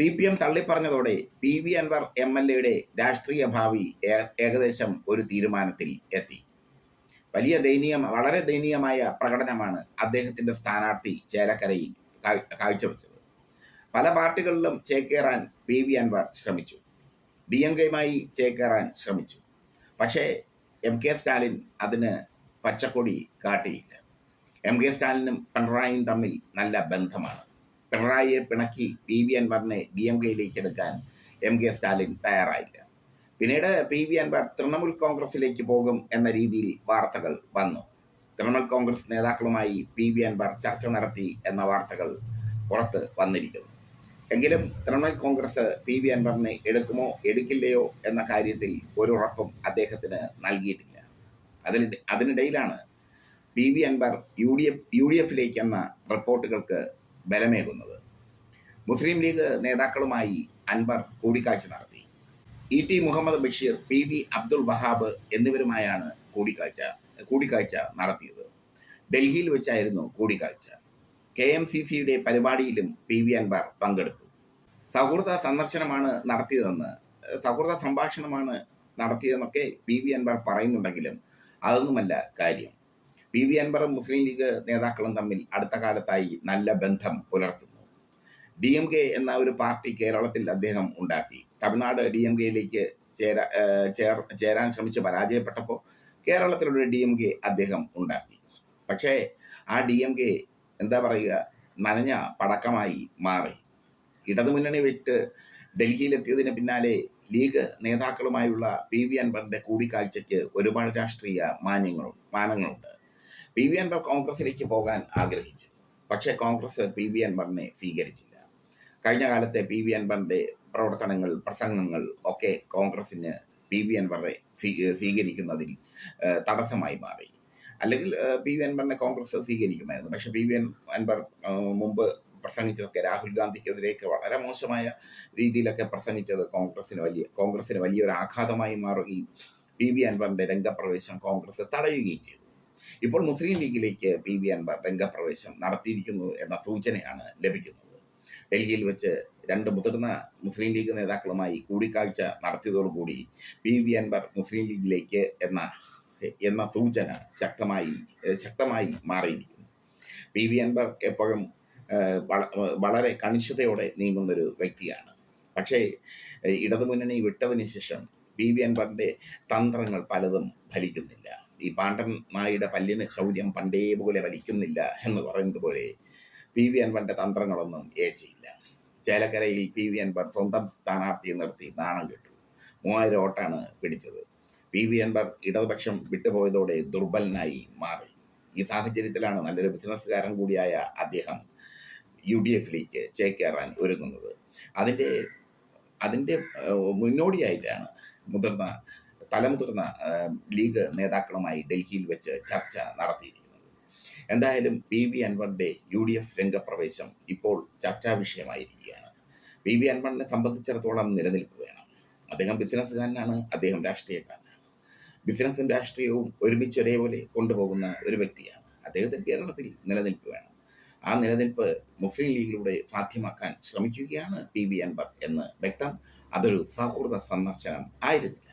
C P M തള്ളിപ്പറഞ്ഞതോടെ P V Anvar M L എയുടെ രാഷ്ട്രീയ ഭാവി ഏകദേശം ഒരു തീരുമാനത്തിൽ എത്തി. വലിയ ദയനീയ വളരെ ദയനീയമായ പ്രകടനമാണ് അദ്ദേഹത്തിന്റെ സ്ഥാനാർത്ഥി ചേലക്കരയിൽ കാഴ്ചവെച്ചത്. പല പാർട്ടികളിലും ചേക്കേറാൻ പി വി അൻവർ ശ്രമിച്ചു. ഡി എം കെയുമായി ചേക്കേറാൻ ശ്രമിച്ചു. പക്ഷേ എം കെ സ്റ്റാലിൻ അതിന് പച്ചക്കൊടി കാട്ടിയില്ല. എം കെ സ്റ്റാലിനും പിണറായിയും തമ്മിൽ നല്ല ബന്ധമാണ്. പിണറായിയെ പിണക്കി പി വി അൻവറിനെ ഡി എം കെയിലേക്ക് എടുക്കാൻ എം കെ സ്റ്റാലിൻ തയ്യാറായില്ല. പിന്നീട് പി വി അൻവർ തൃണമൂൽ കോൺഗ്രസിലേക്ക് പോകും എന്ന രീതിയിൽ വാർത്തകൾ വന്നു. തൃണമൂൽ കോൺഗ്രസ് നേതാക്കളുമായി പി വി അൻവർ ചർച്ച നടത്തി എന്ന വാർത്തകൾ പുറത്ത് വന്നിരിക്കുന്നു. എങ്കിലും തൃണമൂൽ കോൺഗ്രസ് പി വി അൻവറിനെ എടുക്കുമോ എടുക്കില്ലയോ എന്ന കാര്യത്തിൽ ഒരു ഉറപ്പും അദ്ദേഹത്തിന് നൽകിയിട്ടില്ല. അതിന് അതിനിടയിലാണ് P V Anvar U D F U D എഫിലേക്ക് എന്ന റിപ്പോർട്ടുകൾക്ക് ബലമേകുന്നത്. മുസ്ലിം ലീഗ് നേതാക്കളുമായി അൻവർ കൂടിക്കാഴ്ച നടത്തി. E T Muhammad Basheer P V Abdul Wahab എന്നിവരുമായാണ് കൂടിക്കാഴ്ച കൂടിക്കാഴ്ച നടത്തിയത്. ഡൽഹിയിൽ വെച്ചായിരുന്നു കൂടിക്കാഴ്ച. കെ എം സി സിയുടെ പരിപാടിയിലും പി വി അൻവർ പങ്കെടുത്തു. സൗഹൃദ സന്ദർശനമാണ് നടത്തിയതെന്ന് സൗഹൃദ സംഭാഷണമാണ് നടത്തിയതെന്നൊക്കെ പി വി അൻവർ പറയുന്നുണ്ടെങ്കിലും അതൊന്നുമല്ല കാര്യം. പി വി അൻവറും മുസ്ലിം ലീഗ് നേതാക്കളും തമ്മിൽ അടുത്ത കാലത്തായി നല്ല ബന്ധം പുലർത്തുന്നു. ഡി എം കെ എന്ന ഒരു പാർട്ടി കേരളത്തിൽ അദ്ദേഹം ഉണ്ടാക്കി. തമിഴ്നാട് ഡി എം കെയിലേക്ക് ചേരാ ചേർ ചേരാൻ ശ്രമിച്ച് പരാജയപ്പെട്ടപ്പോൾ കേരളത്തിലൊരു ഡി എം കെ അദ്ദേഹം ഉണ്ടാക്കി. പക്ഷേ ആ ഡി എം കെ എന്താ പറയുക നനഞ്ഞ പടക്കമായി മാറി. ഇടതുമുന്നണി വിട്ട് ഡൽഹിയിലെത്തിയതിന് പിന്നാലെ ലീഗ് നേതാക്കളുമായുള്ള പി വി അൻവറിന്റെ കൂടിക്കാഴ്ചയ്ക്ക് ഒരുപാട് രാഷ്ട്രീയ മാന്യങ്ങളും മാനങ്ങളുണ്ട്. പി വി അൻവർ കോൺഗ്രസിലേക്ക് പോകാൻ ആഗ്രഹിച്ചു. പക്ഷേ കോൺഗ്രസ് പി വി അൻവറിനെ സ്വീകരിച്ചില്ല. കഴിഞ്ഞ കാലത്തെ പി വി അൻവറിന്റെ പ്രവർത്തനങ്ങൾ പ്രസംഗങ്ങൾ ഒക്കെ കോൺഗ്രസിന് പി വി അൻവറെ സ്വീ- സ്വീകരിക്കുന്നതിൽ തടസ്സമായി മാറി. അല്ലെങ്കിൽ പി വി അൻവറിനെ കോൺഗ്രസ് സ്വീകരിക്കുമായിരുന്നു. പക്ഷെ പി വി അൻ അൻവർ മുമ്പ് പ്രസംഗിച്ചതൊക്കെ രാഹുൽ ഗാന്ധിക്കെതിരെയൊക്കെ വളരെ മോശമായ രീതിയിലൊക്കെ പ്രസംഗിച്ചത് കോൺഗ്രസിന് വലിയ കോൺഗ്രസിന് വലിയൊരു ആഘാതമായി മാറുകയും പി വി അൻവറിന്റെ രംഗപ്രവേശം കോൺഗ്രസ് തടയുകയും ചെയ്തു. ഇപ്പോൾ മുസ്ലിം ലീഗിലേക്ക് പി വി അൻവർ രംഗപ്രവേശം നടത്തിയിരിക്കുന്നു എന്ന സൂചനയാണ് ലഭിക്കുന്നത്. ഡൽഹിയിൽ വെച്ച് രണ്ട് മുതിർന്ന മുസ്ലിം ലീഗ് നേതാക്കളുമായി കൂടിക്കാഴ്ച നടത്തിയതോടുകൂടി പി വി അൻവർ മുസ്ലിം ലീഗിലേക്ക് എന്ന എന്ന സൂചന ശക്തമായി ശക്തമായി മാറിയിരിക്കുന്നു. പി വി അൻവർ എപ്പോഴും വളരെ കണിശതയോടെ നീങ്ങുന്നൊരു വ്യക്തിയാണ്. പക്ഷേ ഇടതുമുന്നണി വിട്ടതിന് ശേഷം പി വി അൻവറിന്റെ തന്ത്രങ്ങൾ പലതും ഫലിക്കുന്നില്ല. ഈ പാണ്ഡൻ നായുടെ പല്ലിന് ശൗര്യം പണ്ടേ പോലെ വലിക്കുന്നില്ല എന്ന് പറയുന്നത് പോലെ പി വി അൻവന്റെ തന്ത്രങ്ങളൊന്നും ഏശയില്ല. ചേലക്കരയിൽ പി വി അൻവർ സ്വന്തം സ്ഥാനാർത്ഥിയെ നിർത്തി നാണം കിട്ടു. മൂവായിരം വോട്ടാണ് പിടിച്ചത്. പി വി അൻവർ ഇടതുപക്ഷം വിട്ടുപോയതോടെ ദുർബലനായി മാറി. ഈ സാഹചര്യത്തിലാണ് നല്ലൊരു ബിസിനസ്സുകാരൻ കൂടിയായ അദ്ദേഹം യു ഡി എഫിലേക്ക് ചേക്കേറാൻ ഒരുങ്ങുന്നത്. അതിന്റെ അതിന്റെ മുന്നോടിയായിട്ടാണ് മുതിർന്ന തലമുതിർന്ന ലീഗ് നേതാക്കളുമായി ഡൽഹിയിൽ വെച്ച് ചർച്ച നടത്തിയിരിക്കുന്നത്. എന്തായാലും പി വി അൻവറിന്റെ യു ഡി എഫ് രംഗപ്രവേശം ഇപ്പോൾ ചർച്ചാ വിഷയമായിരിക്കുകയാണ്. പി വി അൻവറിനെ സംബന്ധിച്ചിടത്തോളം നിലനിൽപ്പ് വേണം. അദ്ദേഹം ബിസിനസ്സുകാരനാണ് അദ്ദേഹം രാഷ്ട്രീയക്കാരനാണ്. ബിസിനസ്സും രാഷ്ട്രീയവും ഒരുമിച്ച് ഒരേപോലെ കൊണ്ടുപോകുന്ന ഒരു വ്യക്തിയാണ്. അദ്ദേഹത്തിന് കേരളത്തിൽ നിലനിൽപ്പ് വേണം. ആ നിലനിൽപ്പ് മുസ്ലിം ലീഗിലൂടെ സാധ്യമാക്കാൻ ശ്രമിക്കുകയാണ് പി വി അൻവർ എന്ന് വ്യക്തം അതൊരു സൗഹൃദ സന്ദർശനം ആയിരുന്നില്ല.